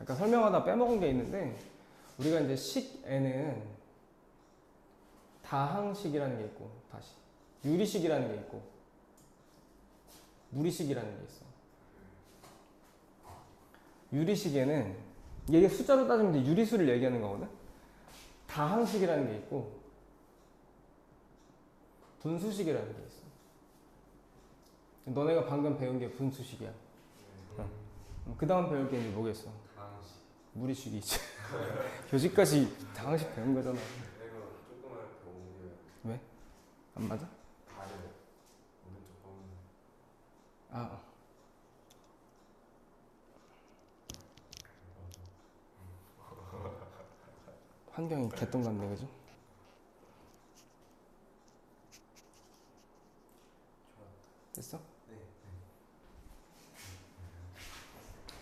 아까 설명하다 빼먹은 게 있는데 우리가 이제 식에는 다항식이라는 게 있고 다시 유리식이라는 게 있고 무리식이라는 게 있어. 유리식에는 이게 숫자로 따지면 유리수를 얘기하는 거거든. 다항식이라는 게 있고 분수식이라는 게 있어. 너네가 방금 배운 게 분수식이야. 그 다음 배울 게 이제 뭐겠어? 강식. 무리식이 있지. 교직까지 다항식 배운 거잖아. 옮겨요. 안 맞아? 아. 환경이 개똥 같네, 그죠? 됐어? 네.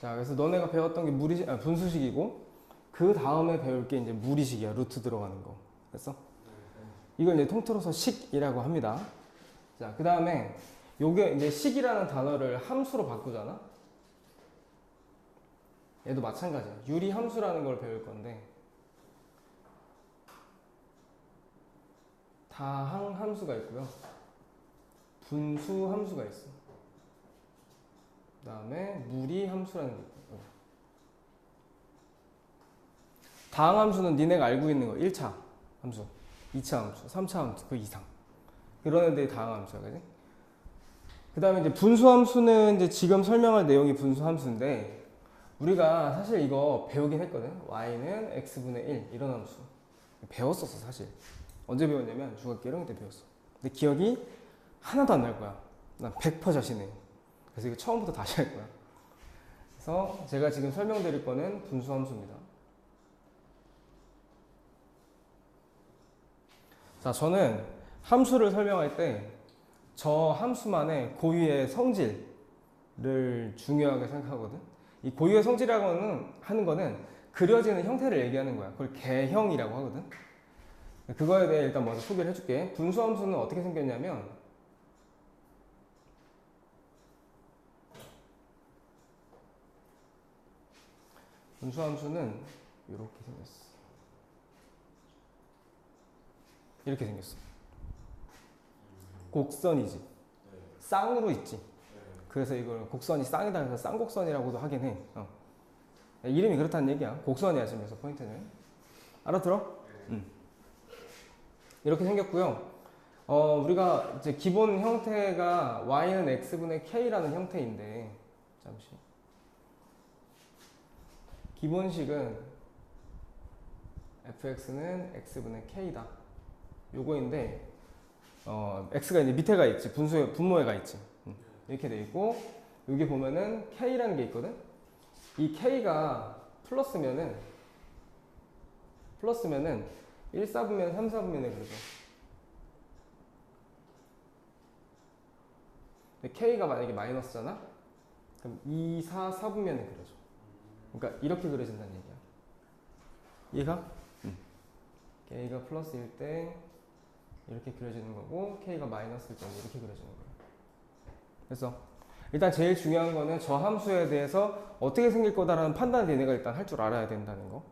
자, 그래서 너네가 배웠던 게 무리, 아, 분수식이고, 그 다음에 배울 게 이제 무리식이야. 루트 들어가는 거. 됐어? 이걸 이제 통틀어서 식이라고 합니다. 자, 그 다음에 요게 이제 식이라는 단어를 함수로 바꾸잖아? 얘도 마찬가지야. 유리 함수라는 걸 배울 건데, 다항 함수가 있고요. 분수 함수가 있어. 그 다음에 무리 함수라는 게 있고. 다항 함수는 니네가 알고 있는 거 1차 함수, 2차 함수, 3차 함수 그 이상. 이런 애들이 다항 함수야, 그지? 그 다음에 이제 분수 함수는 이제 지금 설명할 내용이 분수 함수인데 우리가 사실 이거 배우긴 했거든. y는 x분의 1 이런 함수 배웠었어 사실. 언제 배웠냐면 중학교 1학년 때 배웠어. 근데 기억이 하나도 안 날 거야. 난 100% 자신해. 그래서 이거 처음부터 다시 할 거야. 그래서 제가 지금 설명드릴 거는 분수 함수입니다. 자, 저는 함수를 설명할 때 저 함수만의 고유의 성질을 중요하게 생각하거든. 이 고유의 성질이라고 하는, 하는 거는 그려지는 형태를 얘기하는 거야. 그걸 개형이라고 하거든. 그거에 대해 일단 먼저 소개를 해줄게. 분수 함수는 어떻게 생겼냐면 분수 함수는 이렇게 생겼어. 이렇게 생겼어. 곡선이지. 쌍으로 있지. 그래서 이걸 곡선이 쌍이다 해서 쌍곡선이라고도 하긴 해. 어. 이름이 그렇다는 얘기야. 곡선이야 지금 그래서 포인트는. 알아들어? 응. 이렇게 생겼고요. 어, 우리가 이제 기본 형태가 y는 x분의 k라는 형태인데 잠시 기본식은 fx는 x분의 k다. 요거인데 어, x가 이제 밑에가 있지 분수에 분모에가 있지 음, 이렇게 돼 있고 여기 보면은 k라는 게 있거든. 이 k가 플러스면은 플러스면은 1, 4분면 3, 4분면에 그러죠. k가 만약에 마이너스잖아? 그럼 2, 4, 4분면에 그려줘. 그러니까 이렇게 그려진다는 얘기야. 이해가? 응. k가 플러스일 때 이렇게 그려지는 거고 k가 마이너스일 때는 이렇게 그려지는 거야. 그래서 일단 제일 중요한 거는 저 함수에 대해서 어떻게 생길 거다라는 판단을 얘네가 일단 할 줄 알아야 된다는 거.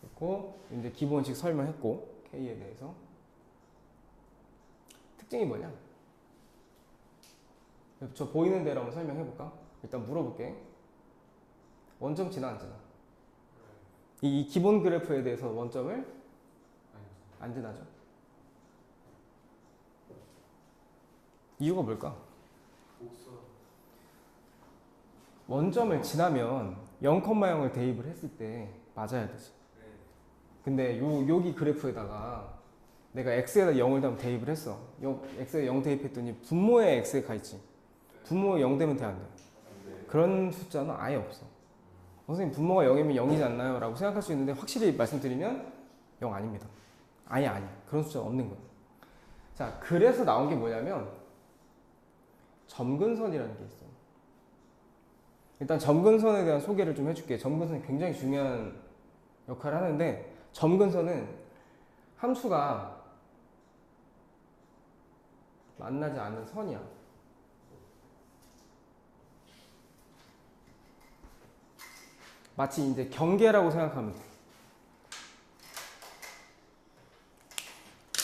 그리고 이제 기본식 설명했고 k에 대해서 특징이 뭐냐? 저 보이는 대로 한번 설명해 볼까? 일단 물어볼게. 원점 지나 안 지나? 이, 이 기본 그래프에 대해서 원점을 안 지나죠. 이유가 뭘까? 원점을 지나면 0,0을 대입을 했을 때 맞아야 되지. 네. 근데 요 여기 그래프에다가 내가 x에다 0을 다 대입을 했어. 0, x에 0 대입했더니 분모에 x가 있지. 분모에 0 되면 돼 안 돼? 네. 그런 숫자는 아예 없어. 선생님 분모가 0이면 0이지 않나요? 라고 생각할 수 있는데 확실히 말씀드리면 0 아닙니다. 아예 아니야. 그런 숫자는 없는 거야. 자, 그래서 나온 게 뭐냐면 점근선이라는 게 있어. 일단 점근선에 대한 소개를 좀 해줄게. 점근선이 굉장히 중요한 역할을 하는데 점근선은 함수가 만나지 않는 선이야. 마치 이제 경계라고 생각하면 돼.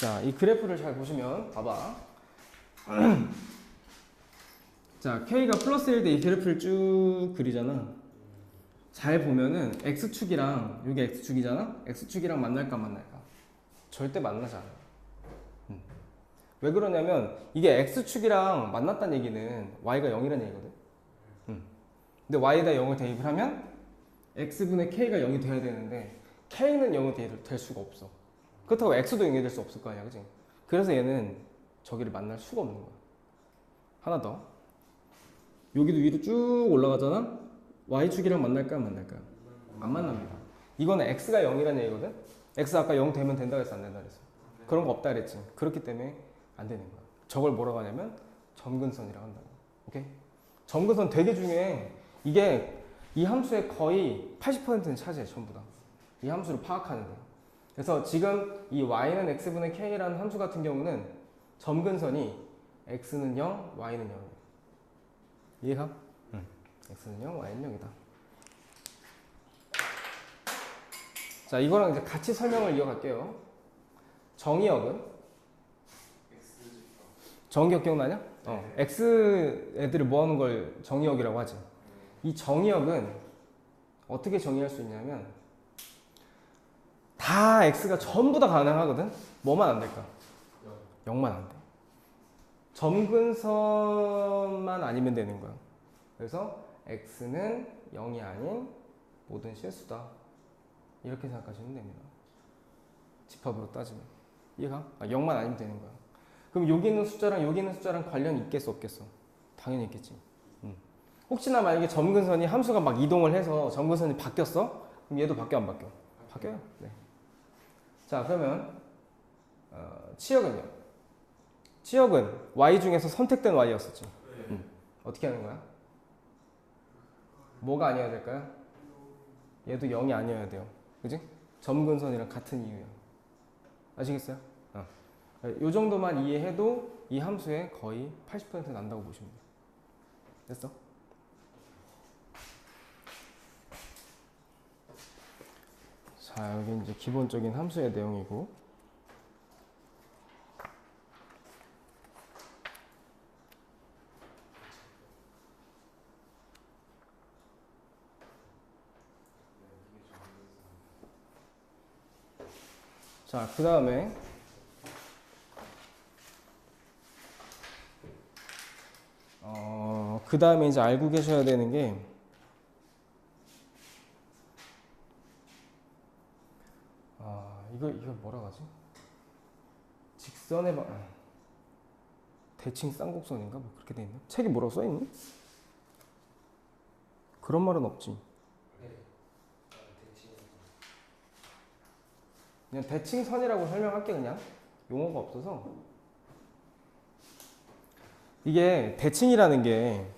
자, 이 그래프를 잘 보시면 봐봐. 자, K가 플러스 1 때 이 그래프를 쭉 그리잖아. 잘 보면은 X축이랑 여기 X축이잖아? X축이랑 만날까 만날까? 절대 만나지 않아. 음. 왜 그러냐면 이게 X축이랑 만났다는 얘기는 Y가 0이라는 얘기거든. 음. 근데 Y에다 0을 대입을 하면 X분의 K가 0이 돼야 되는데 K는 0이 될, 될 수가 없어. 그렇다고 X도 0이 될 수 없을 거 아니야, 그지? 그래서 얘는 저기를 만날 수가 없는 거야. 하나 더. 여기도 위로 쭉 올라가잖아? Y축이랑 만날까요, 안 만날까요? 안 만납니다. 이거는 X가 0이라는 얘기거든? X 아까 0 되면 된다 그랬어, 안 된다 그랬어? 그런 거 없다 그랬지. 그렇기 때문에 안 되는 거야. 저걸 뭐라고 하냐면 점근선이라고 한다고. 오케이? 점근선 되게 중요해. 이게 이 함수의 거의 80%는 차지해, 전부 다. 이 함수를 파악하는 데. 그래서 지금 이 y는 x분의 k라는 함수 같은 경우는 점근선이 x는 0, y는 0이에요. 이해가? 응. x는 0, y는 0이다. 자, 이거랑 이제 같이 설명을 이어갈게요. 정의역은? 정의역 기억나냐? 어, x 애들을 모아놓은 걸 정의역이라고 하지. 이 정의역은 어떻게 정의할 수 있냐면 다 x가 전부 다 가능하거든. 뭐만 안 될까? 0 만 안 돼. 점근선만 아니면 되는 거야. 그래서 x는 0이 아닌 모든 실수다. 이렇게 생각하시면 됩니다. 집합으로 따지면. 이해가? 아, 0만 아니면 되는 거야. 그럼 여기 있는 숫자랑 여기 있는 숫자랑 관련이 있겠어 없겠어? 당연히 있겠지. 음. 혹시나 만약에 점근선이 함수가 막 이동을 해서 점근선이 바뀌었어? 그럼 얘도 바뀌어 안 바뀌어? 바뀌어요. 네. 자 그러면 어, 치역은요? 치역은 y 중에서 선택된 y였었지. 음. 어떻게 하는 거야? 뭐가 아니어야 될까요? 얘도 0이 아니어야 돼요. 그지? 점근선이랑 같은 이유야. 아시겠어요? 어. 요 정도만 이해해도 이 함수의 거의 80% 난다고 보시면 돼요. 됐어? 자, 여기 이제 기본적인 함수의 내용이고. 자, 그 다음에 어, 그 다음에 이제 알고 계셔야 되는 게 아, 이거 이거 뭐라 하지? 직선의 방 아, 대칭 쌍곡선인가 뭐 그렇게 돼 있나? 책에 뭐라고 써 있니? 그런 말은 없지. 그냥 대칭선이라고 설명할게 그냥 용어가 없어서 이게 대칭이라는 게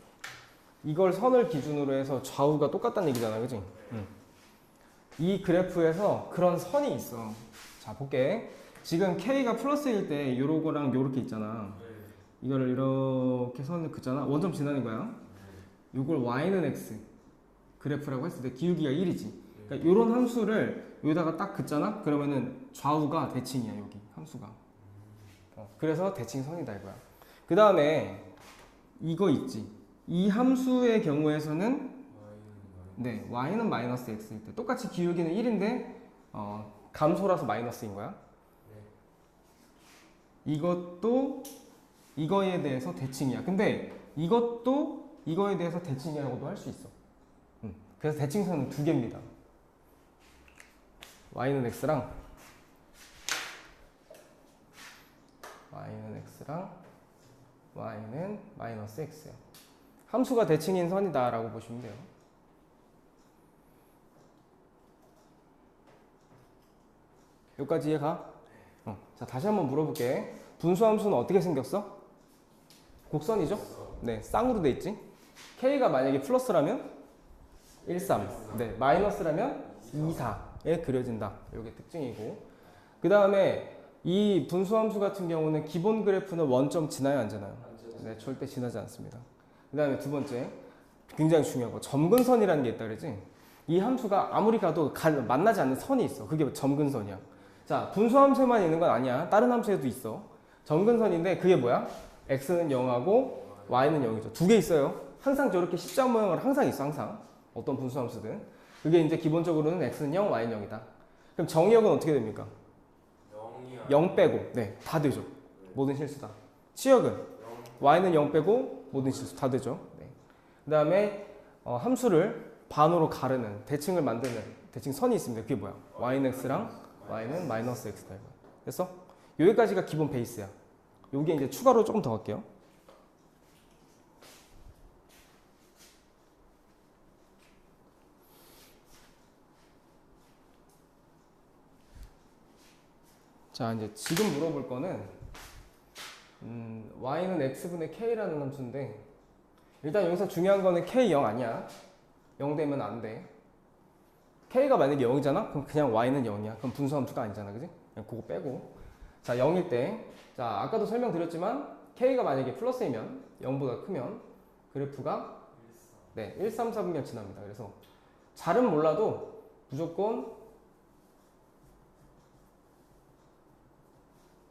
이걸 선을 기준으로 해서 좌우가 똑같다는 얘기잖아, 그지? 응. 이 그래프에서 그런 선이 있어. 자, 볼게. 지금 K가 플러스일 때 요러거랑 요렇게 있잖아. 이거를 이렇게 선을 긋잖아. 원점 지나는 거야. 요걸 Y는 X 그래프라고 했을 때 기울기가 1이지. 그러니까 요런 함수를 여기다가 딱 긋잖아. 그러면은 좌우가 대칭이야, 여기 함수가. 어, 그래서 대칭선이다 이거야. 그 다음에 이거 있지. 이 함수의 경우에서는 네, y는 마이너스 x일 때 똑같이 기울기는 1인데 어, 감소라서 마이너스인 거야. 이것도 이거에 대해서 대칭이야. 근데 이것도 이거에 대해서 대칭이라고도 할 수 있어. 음, 그래서 대칭선은 두 개입니다. y는 x랑 y는 x랑 y는 마이너스 x야. 함수가 대칭인 선이다 라고 보시면 돼요. 여기까지 이해가? 어. 자 다시 한번 물어볼게. 분수함수는 어떻게 생겼어? 곡선이죠? 네, 쌍으로 돼 있지. k가 만약에 플러스라면 1, 3. 네, 마이너스라면 2, 4에 그려진다. 이게 특징이고. 그 다음에 이 분수함수 같은 경우는 기본 그래프는 원점 지나요, 안 지나요? 네, 절대 지나지 않습니다. 그 다음에 두 번째, 굉장히 중요한 거, 점근선이라는 게 있다 그러지? 이 함수가 아무리 가도 가- 만나지 않는 선이 있어. 그게 점근선이야. 자, 분수함수에만 있는 건 아니야. 다른 함수에도 있어. 점근선인데 그게 뭐야? x는 0하고 y는 0이죠. 두 개 있어요. 항상 저렇게 십자 모양으로 항상 있어. 항상. 어떤 분수함수든. 그게 이제 기본적으로는 x는 0, y는 0이다. 그럼 정의역은 어떻게 됩니까? 0이야 0 빼고. 네, 다 되죠. 모든 실수다. 치역은 0 y는 0 빼고 모든 실수 다 되죠. 네. 그 다음에 함수를 반으로 가르는 대칭을 만드는 대칭 선이 있습니다. 그게 뭐야? y는 x랑 y는 마이너스 x다. 이거. 됐어? 여기까지가 기본 베이스야. 여기에 이제 추가로 조금 더 할게요. 자 이제 지금 물어볼 거는 음, y는 x분의 k라는 함수인데 일단 여기서 중요한 거는 k 0 아니야 0 되면 안돼 k가 만약에 0이잖아? 그럼 그냥 y는 0이야. 그럼 분수함수가 아니잖아. 그지? 그냥 그거 빼고. 자 0일 때 자 아까도 설명드렸지만 k가 만약에 플러스이면 0보다 크면 그래프가 네 1, 3, 4분면 지납니다. 그래서 잘은 몰라도 무조건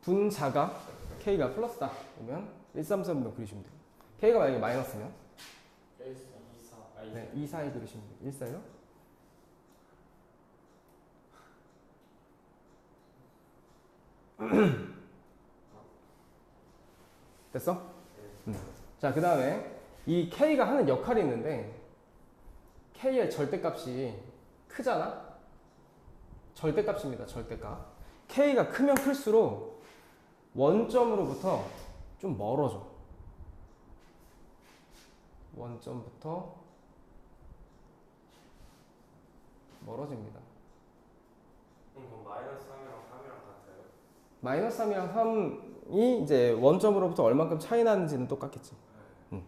분자가 k가 플러스다. 그러면 1, 3, 4분면 그리시면 돼요. K가 만약에 마이너스면? 1 2 4 아니 네, 2, 4에 그리시면 돼요. 1, 4요? 됐어? 음. 자, 그 다음에 이 k가 하는 역할이 있는데 k의 절대값이 크잖아? 절대값입니다, 절대값. k가 크면 클수록 원점으로부터 좀 멀어져. 원점부터 멀어집니다. 그럼 마이너스 3이랑 3이랑 같아요? 마이너스 3이랑 3이 이제 원점으로부터 얼만큼 차이 나는지는 똑같겠지. 음.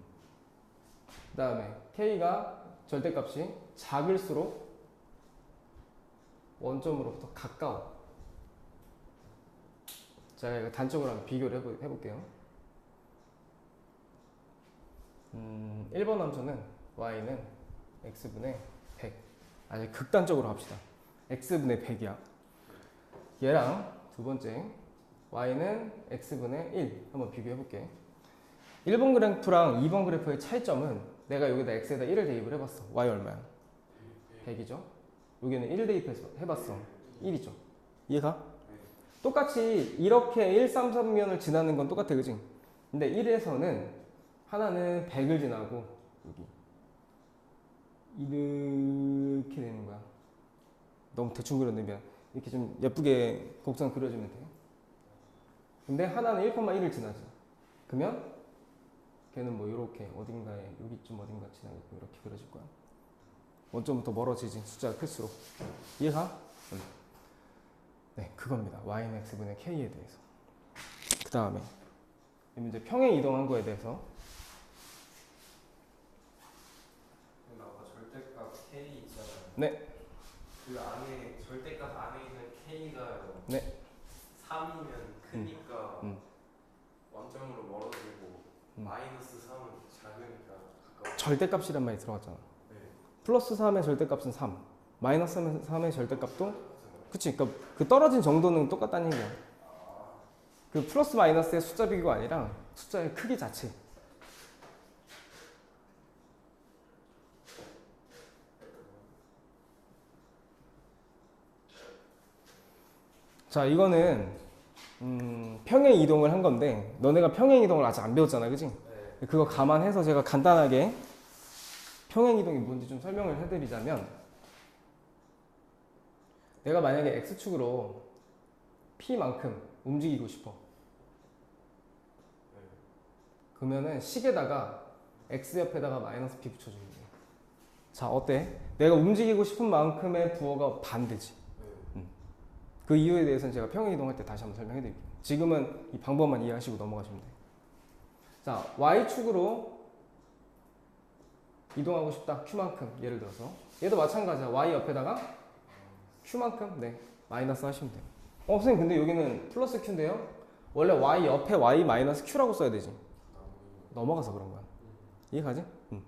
그 다음에 k가 절대값이 작을수록 원점으로부터 가까워. 자, 이거 단적으로 한번 비교를 해보, 해볼게요. 음, 1번 함수는 y는 x분의 100. 아주 극단적으로 합시다. x분의 100이야. 얘랑 두 번째 y는 x분의 1 한번 비교해 볼게. 1번 그래프랑 2번 그래프의 차이점은 내가 여기다 x에다 1을 대입을 해봤어. y 얼마야? 100이죠. 여기는 1 대입해서 해봤어. 1이죠. 이해가? 똑같이 이렇게 1, 3, 3면을 지나는 건 똑같아, 그지? 근데 1에서는 하나는 100을 지나고 여기 이렇게 되는 거야. 너무 대충 그렸네, 미안. 이렇게 좀 예쁘게 곡선 그려주면 돼. 근데 하나는 1,1을 지나지. 그러면 걔는 뭐 이렇게 어딘가에 여기쯤 어딘가 지나고 이렇게 그려질 거야. 원점부터 멀어지지 숫자가 클수록 이해가? 응. 네, 그겁니다. y는 x분의 k에 대해서. 그 다음에 이제 평행 이동한 거에 대해서 네. 그 안에 절대값 안에 있는 K가요 네. 3이면 크니까 음. 원점으로 멀어지고 음. 마이너스 3은 작으니까 가까워 절대값이란 말이 들어갔잖아. 네 플러스 3의 절대값은 3, 마이너스 3의 절대값도 그치. 그러니까 그 떨어진 정도는 똑같다는 얘기야. 그 플러스 마이너스의 숫자 비교가 아니라 숫자의 크기 자체. 자, 이거는 음, 평행 이동을 한 건데 너네가 평행 이동을 아직 안 배웠잖아, 그지? 네. 그거 감안해서 제가 간단하게 평행 이동이 뭔지 좀 설명을 해드리자면 내가 만약에 x축으로 p만큼 움직이고 싶어. 네. 그러면은 식에다가 x 옆에다가 마이너스 p 붙여주면 돼. 자 어때? 내가 움직이고 싶은 만큼의 부호가 반대지. 네. 그 이유에 대해서는 제가 평행 이동할 때 다시 한번 설명해 드릴게요. 지금은 이 방법만 이해하시고 넘어가시면 돼요. 자, y축으로 이동하고 싶다. q만큼 예를 들어서 얘도 마찬가지야. y 옆에다가 q만큼 네 마이너스 하시면 돼요. 어 선생님 근데 여기는 플러스 q인데요. 원래 y 옆에 y 마이너스 q라고 써야 되지. 넘어가서 그런 거야. 음. 이해가지? 응.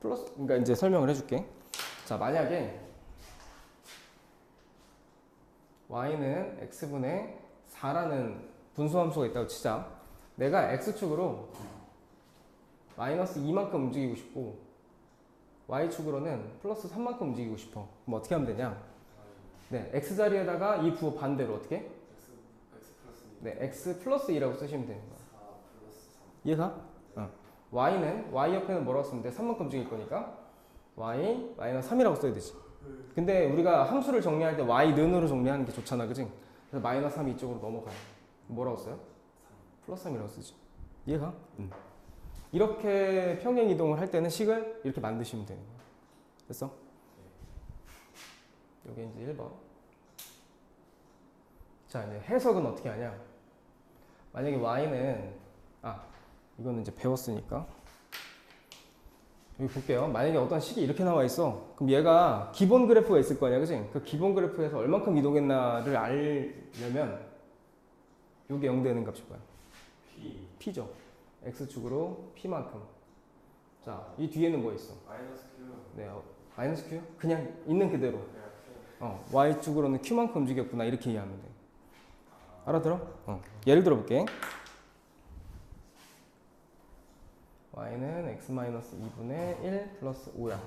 플러스 그러니까 이제 설명을 해줄게. 자 만약에 y는 x분의 4라는 분수함수가 있다고 치자. 내가 x축으로 마이너스 2만큼 움직이고 싶고 y축으로는 플러스 3만큼 움직이고 싶어. 그럼 어떻게 하면 되냐? 네, x 자리에다가 이 부호 반대로 어떻게? x 플러스 네, x 플러스 2라고 쓰시면 되는 거야. 4 플러스 3 이해가? 어. y는 y 옆에는 뭐라고 쓰면 돼? 3만큼 움직일 거니까 y 마이너스 3이라고 써야 되지. 근데 우리가 함수를 정리할 때 y 는으로 정리하는 게 좋잖아, 그지? 그래서 마이너스 3이 이쪽으로 넘어가요. 뭐라고 써요? 플러스 3이라고 쓰지. 이해가? 응. 이렇게 평행 이동을 할 때는 식을 이렇게 만드시면 되는 거야. 됐어? 여기 이제 1번. 자, 이제 해석은 어떻게 하냐? 만약에 y는 아, 이거는 이제 배웠으니까. 여기 볼게요. 만약에 어떤 식이 이렇게 나와 있어. 그럼 얘가 기본 그래프가 있을 거 아니야, 그지? 그 기본 그래프에서 얼만큼 이동했나를 알려면 요게 0 되는 값이 뭐야? p p죠. x축으로 p만큼. 자, 이 뒤에는 뭐 있어? 마이너스 q 네, 어, 마이너스 q? 그냥 있는 그대로. q 어, y축으로는 q만큼 움직였구나 이렇게 이해하면 돼. 알아들어? 어. 예를 들어 볼게. Y는 x-2분의 1 플러스 5야.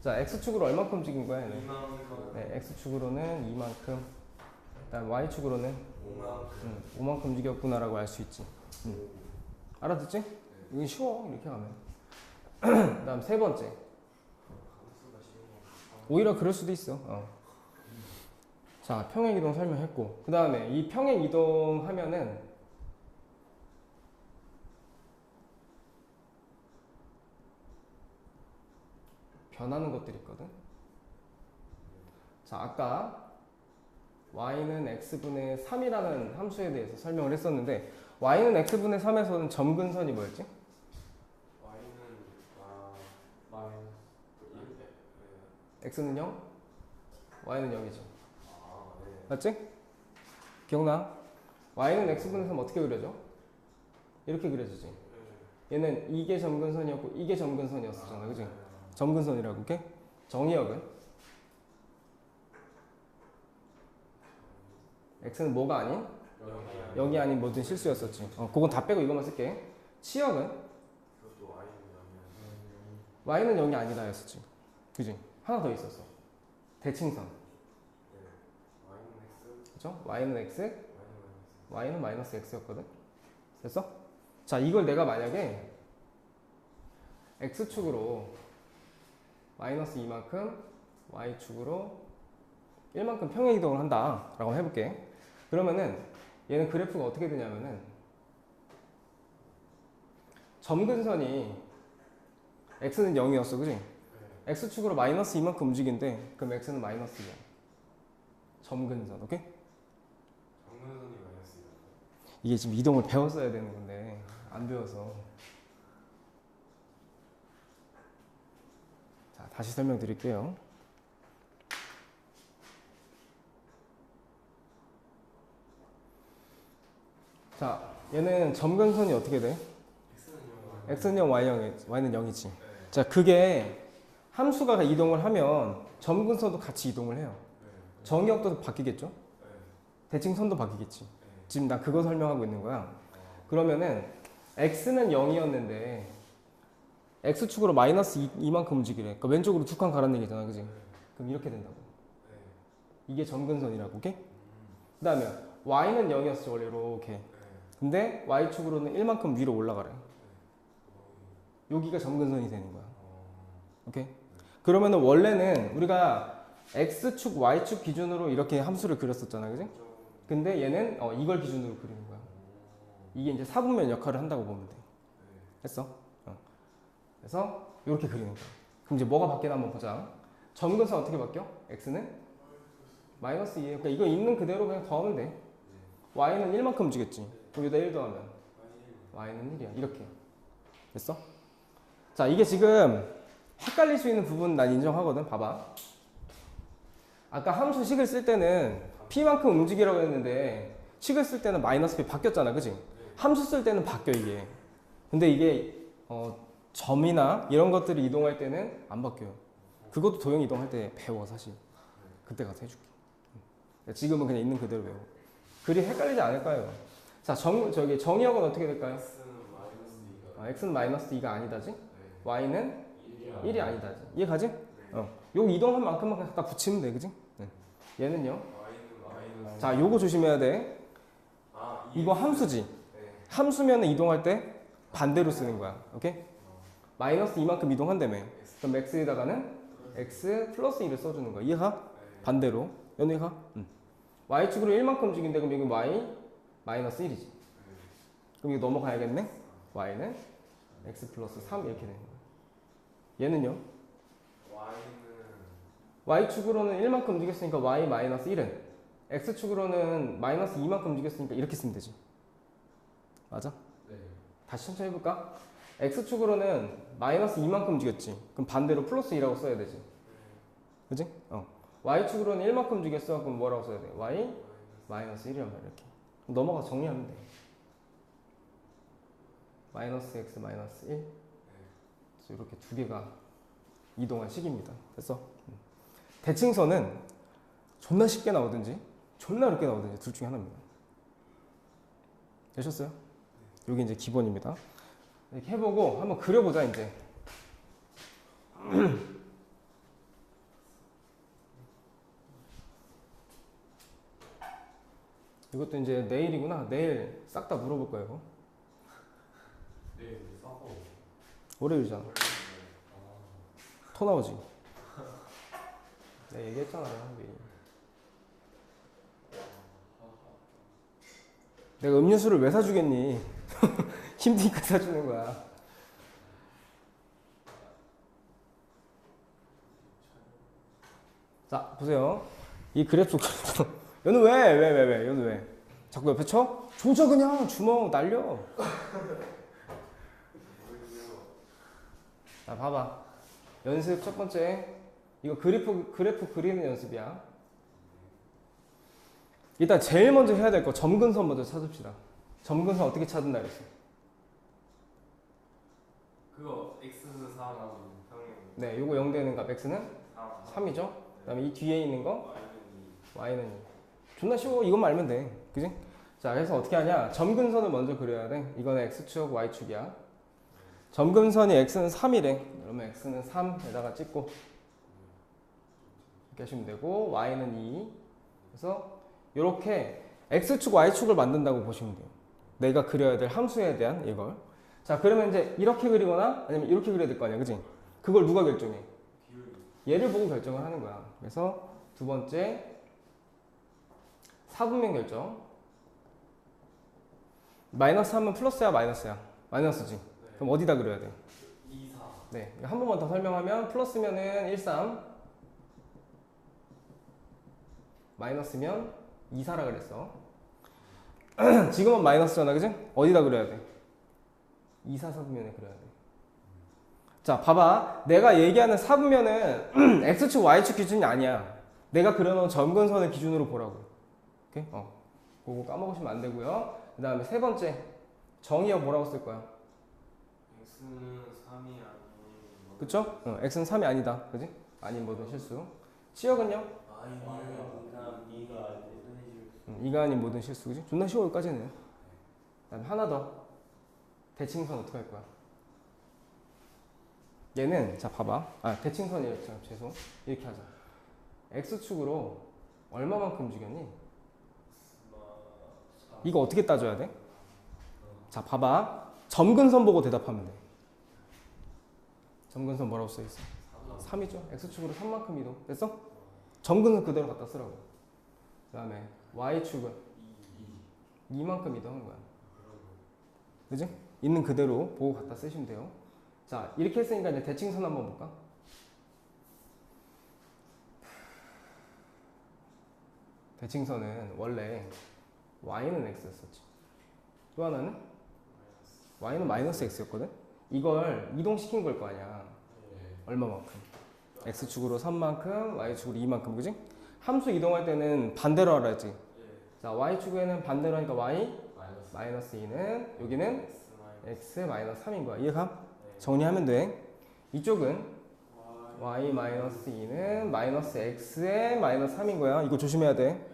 자, x축으로 얼만큼 움직인 거야? 얘는? 2만큼 네, x축으로는 2만큼. 그다음 y축으로는 5만큼 음, 5만큼 움직였구나라고 알 수 있지. 음. 알아듣지? 이건 쉬워 이렇게 하면. 그다음 세 번째. 오히려 그럴 수도 있어. 어. 자, 평행 이동 설명했고, 그 다음에 이 평행 이동 하면은 변하는 것들이 있거든. 자, 아까 y는 x분의 3이라는 함수에 대해서 설명을 했었는데, y는 x분의 3에서는 점근선이 뭐였지? y는 아 마이너스 1 네. x는 0, y는 0이지. 아, 네. 맞지? 기억나? y는 x분의 3 어떻게 그려져? 이렇게 그려지지. 네. 얘는 이게 점근선이었고 이게 점근선이었잖아, 그지? 점근선이라고 이렇게 정의역은 x는 뭐가 아닌 여기 0이 아닌 모든 실수였었지. 어, 그건 다 빼고 이것만 쓸게. 치역은 y는 0이면 y는 0이 아니다 였었지. 그지? 하나 더 있었어. 대칭선. 그죠? y는 x, y는 마이너스 x였거든. 됐어? 자, 이걸 내가 만약에 x축으로 마이너스 2만큼 y축으로 1만큼 평행 이동을 한다. 라고 해볼게. 그러면은 얘는 그래프가 어떻게 되냐면은 점근선이 x는 0이었어. 그지? 네. x축으로 마이너스 2만큼 움직인대. 그럼 x는 마이너스 2야. 점근선. 오케이? 정근선이 마이너스 2 이게 지금 이동을 배웠어야 되는 건데 안 배워서 다시 설명드릴게요 자 얘는 점근선이 어떻게 돼? x는 0 x는 0, y0, y는 0이지 네. 자 그게 함수가 이동을 하면 점근선도 같이 이동을 해요 네. 정의역도 바뀌겠죠? 네. 대칭선도 바뀌겠지 네. 지금 나 그거 설명하고 있는 거야 그러면은 x는 0이었는데 x축으로 마이너스 2, 만큼 움직이래. 그러니까 왼쪽으로 두 칸 가라는 얘기잖아, 그지? 그럼 이렇게 된다고. 네. 이게 점근선이라고, 오케이? 음. 그 다음에 y는 0이었어, 원래 이렇게. 네. 근데 y축으로는 1만큼 위로 올라가래. 여기가 점근선이 되는 거야, 어. 오케이? 그러면 은 원래는 우리가 x축, y축 기준으로 이렇게 함수를 그렸었잖아, 그지? 근데 얘는 어, 이걸 기준으로 그리는 거야. 이게 이제 사분면 역할을 한다고 보면 돼. 했어? 어. 그래서 이렇게 그리는 거야. 그럼 이제 뭐가 바뀌나 한번 보자. 점근선 어떻게 바뀌어? x는 마이너스 2에 그러니까 이거 있는 그대로 그냥 더하면 돼. y는 1만큼 움직였지. 그럼 여기다 1 더하면 y는 1이야. 이렇게. 됐어? 자, 이게 지금 헷갈릴 수 있는 부분 난 인정하거든. 봐봐. 아까 함수 식을 쓸 때는 p만큼 움직이라고 했는데 식을 쓸 때는 마이너스 p 바뀌었잖아. 그지? 함수 쓸 때는 바뀌어 이게. 근데 이게 어, 점이나 이런 것들이 이동할 때는 안 바뀌어요. 그것도 도형 이동할 때 배워 사실. 그때 가서 해줄게. 음. 지금은 그냥 있는 그대로 배워. 글이 헷갈리지 않을까요? 자, 정, 저기 정의역은 어떻게 될까요? x는 마이너스 2가 아, x는 마이너스 2가 아니다지? 네. y는 1이 1이 아니다지. 이해가지? 어. 요 이동한 만큼만 갖다 붙이면 돼, 그지? 네. 얘는요? 자, 요거 조심해야 돼. 아, 이거 함수지. 네. 함수면 이동할 때 반대로 쓰는 거야. 오케이? 마이너스 이만큼 이동한다며. 그럼 x에다가는 x 플러스 1을 써주는 거야. 이해가? 네. 반대로. 연우이가? 응. y축으로 1만큼 움직인데 그럼 여기 y 마이너스 1이지. 그럼 이거 넘어가야겠네? y는 x 플러스 3 이렇게 되는 거야. 얘는요? y는 y축으로는 1만큼 움직였으니까 y 마이너스 1은 x축으로는 마이너스 2만큼 움직였으니까 이렇게 쓰면 되지. 맞아? 네. 다시 천천히 해볼까? X축으로는 마이너스 2만큼 움직였지. 그럼 반대로 플러스 2라고 써야 되지. 그지? 어. y축으로는 1만큼 움직였어. 그럼 뭐라고 써야 돼? y 마이너스 1이란 말이야. 이렇게. 넘어가 정리하면 돼. 마이너스 x 마이너스 1. 그래서 이렇게 두 개가 이동한 식입니다. 됐어? 음. 대칭선은 존나 쉽게 나오든지 존나 어렵게 나오든지 둘 중에 하나입니다. 되셨어요? 여기 이제 기본입니다. 이렇게 해보고 한번 그려보자 이제. 이것도 이제 내일이구나. 내일 싹 다 물어볼 거예요. 네, 싸고 월요일이잖아. 토 나오지. 내가 얘기했잖아요. 미리. 내가 음료수를 왜 사주겠니? 힘드니까 사주는 거야. 자, 보세요. 이 그래프, 얘는 왜, 왜, 왜, 왜, 얘는 왜? 자꾸 옆에 쳐? 조져 그냥 주먹 날려. 자, 봐봐. 연습 첫 번째. 이거 그래프, 그래프 그리는 연습이야. 일단 제일 먼저 해야 될 거 점근선 먼저 찾읍시다. 점근선 어떻게 찾는다 그랬어? 그거 x는 4하고 평행 네, 요거 0 되는 값 x는 3 3이죠. 그다음에 이 뒤에 있는 거 y는 2 y는 2. 존나 쉬워. 이것만 알면 돼. 그지? 자, 그래서 어떻게 하냐? 점근선을 먼저 그려야 돼. 이거는 x축, y축이야. 점근선이 x는 3이래. 그러면 x는 3에다가 찍고 이렇게 하시면 되고 y는 2. 그래서 이렇게 x축, y축을 만든다고 보시면 돼요. 내가 그려야 될 함수에 대한 이걸. 자, 그러면 이제 이렇게 그리거나 아니면 이렇게 그려야 될 거 아니야. 그지? 그걸 누가 결정해? 얘를 보고 결정을 하는 거야. 그래서 두 번째 사분면 결정. 마이너스 하면 플러스야 마이너스야? 마이너스지. 그럼 어디다 그려야 돼? 2 4 네. 한 번만 더 설명하면 플러스면은 1, 3 마이너스면 2, 4라 그랬어. 지금은 마이너스잖아. 그지? 어디다 그려야 돼? 2, 4 사분면에 그려야 돼. 자, 봐봐. 내가 얘기하는 사분면은 x축, y축 기준이 아니야. 내가 그려놓은 점근선을 기준으로 보라고. 오케이? 어. 그거 까먹으시면 안 되고요. 그 다음에 세 번째. 정의역 뭐라고 쓸 거야? x는 3이 아닌 그쵸? 어, x는 3이 아니다. 그지? 아닌 모든 실수. 치역은요? y는 2가 예전에 음, 이가 아닌 모든 실수. 그지? 존나 쉬워, 여기까지는. 그 다음에 하나 더. 대칭선 어떻게 할 거야? 얘는, 자, 봐봐. 아, 대칭선이었죠. 죄송. 이렇게 하자. x축으로 얼마만큼 움직였니? 이거 어떻게 따져야 돼? 자, 봐봐. 점근선 보고 대답하면 돼. 점근선 뭐라고 써있어? 3이죠. x축으로 3만큼 이동. 됐어? 점근선 그대로 갖다 쓰라고. 그 다음에 y축은 2만큼 이동한 거야. 그지? 있는 그대로 보고 갖다 쓰시면 돼요. 자, 이렇게 했으니까 이제 대칭선 한번 볼까? 대칭선은 원래 y는 x였었지. 또 하나는 y는 마이너스 x였거든. 이걸 이동시킨 걸 거 아니야. 얼마만큼? x축으로 3만큼, y축으로 2만큼, 그지? 함수 이동할 때는 반대로 했지. 자, y축에는 반대로 하니까 y 마이너스 2는 여기는 x 마이너스 x 마이너스 3인 거야. 이해가? 정리하면 돼. 이쪽은 y 마이너스 2는 마이너스 x의 마이너스 3인 거야. 이거 조심해야 돼.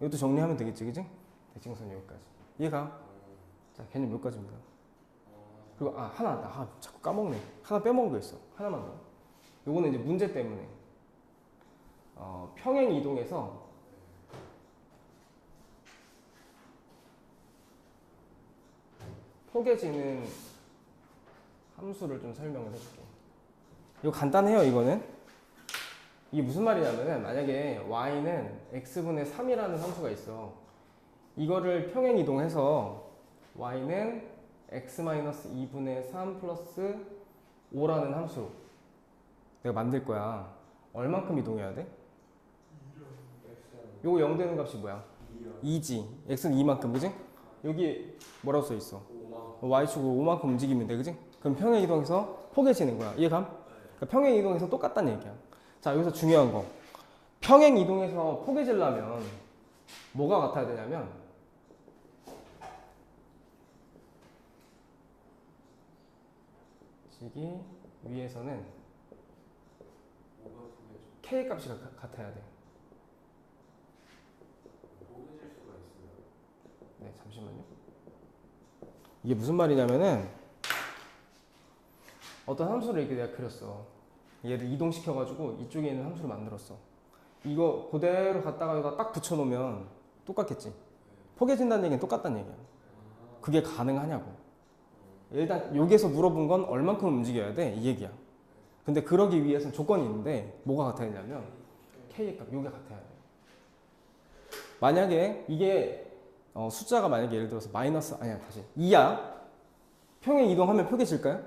이것도 정리하면 되겠지, 그지? 대칭선 여기까지. 이해가? 자, 개념 여기까지입니다. 그리고 아 하나, 나 아, 자꾸 까먹네. 하나 빼먹은 거 있어. 하나만 더. 요거는 이제 문제 때문에 어, 평행 이동해서 포개지는 함수를 좀 설명을 해줄게. 이거 간단해요, 이거는. 이게 무슨 말이냐면은 만약에 y는 x분의 3이라는 함수가 있어. 이거를 평행 이동해서 y는 x-2분의 3 플러스 5라는 함수로 내가 만들 거야. 얼만큼 이동해야 돼? 요거 0 되는 값이 뭐야? 2지. x는 2만큼, 그지? 여기 뭐라고 써 있어? Y축으로 5만큼 움직이면 돼, 그지? 그럼 평행 이동해서 포개지는 거야. 이해감? 그러니까 평행 이동해서 똑같다는 얘기야. 자, 여기서 중요한 거. 평행 이동해서 포개지려면 뭐가 같아야 되냐면 지기 위에서는 k 값이 가- 같아야 돼. 네, 잠시만요. 이게 무슨 말이냐면은 어떤 함수를 이렇게 내가 그렸어. 얘를 이동시켜가지고 이쪽에 있는 함수를 만들었어. 이거 그대로 갖다가 여기다 딱 붙여놓으면 똑같겠지. 포개진다는 얘기는 똑같다는 얘기야. 그게 가능하냐고. 일단 여기에서 물어본 건 얼만큼 움직여야 돼? 이 얘기야. 근데 그러기 위해서는 조건이 있는데 뭐가 같아야 되냐면 K의 값, 요게 같아야 돼. 만약에 이게 어, 숫자가 만약에 예를 들어서 마이너스 아니야 다시 2야 평행 이동하면 포개질까요?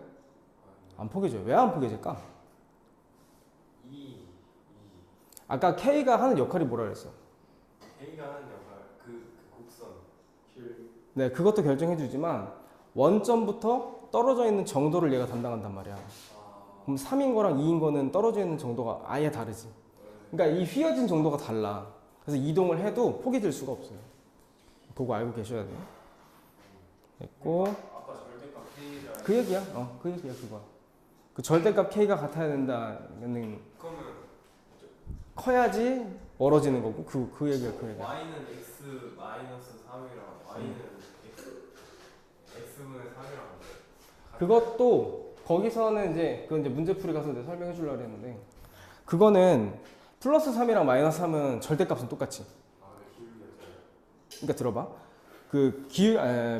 안 포개져요. 왜 안 포개질까? 이 아까 K가 하는 역할이 뭐라 그랬어? K가 하는 역할 그, 그 곡선 길 네, 그것도 결정해 주지만 원점부터 떨어져 있는 정도를 얘가 담당한단 말이야. 아, 그럼 3인 거랑 2인 거는 떨어져 있는 정도가 아예 다르지. 그러니까 이 휘어진 정도가 달라. 그래서 이동을 해도 포개질 수가 없어요. 그거 알고 계셔야 돼요. 됐고 그 얘기야. 어, 그 얘기야 그거. 그 절대값 K가 같아야 된다는 그러면 커야지 멀어지는 거고 그 그 얘기야 그 얘기야. Y는 X 마이너스 3이랑 Y는 X X분의 3이랑 그것도 거기서는 이제 그 이제 문제풀이 가서 내가 설명해 주려고 했는데 그거는 플러스 3이랑 마이너스 3은 절대값은 똑같이. 아. 그러니까 들어봐. 그 기, 에,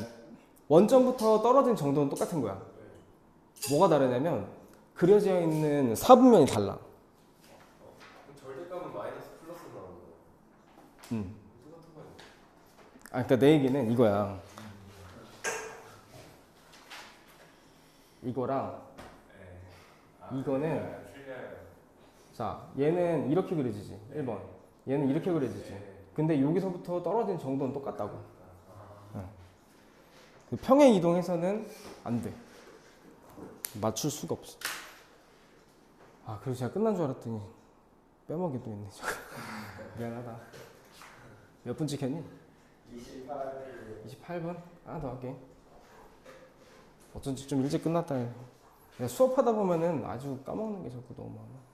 원점부터 떨어진 정도는 똑같은 거야. 뭐가 다르냐면 그려져 있는 사분면이 달라. 절대값은 마이너스 플러스 나오는. 음. 거 아니에요? 아, 그러니까 내 얘기는 이거야. 이거랑 네. 이거는 네. 자 얘는 이렇게 그려지지 1번 얘는 이렇게 그려지지 네. 근데 여기서부터 떨어진 정도는 똑같다고 응. 그 평행 이동해서는 안 돼 맞출 수가 없어 아 그리고 제가 끝난 줄 알았더니 빼먹이도 있네 저거. 미안하다 몇 분 찍혔니? 28. 28분? 하나 더 할게 어쩐지 좀 일찍 끝났다 수업하다 보면은 아주 까먹는 게 자꾸 너무 많아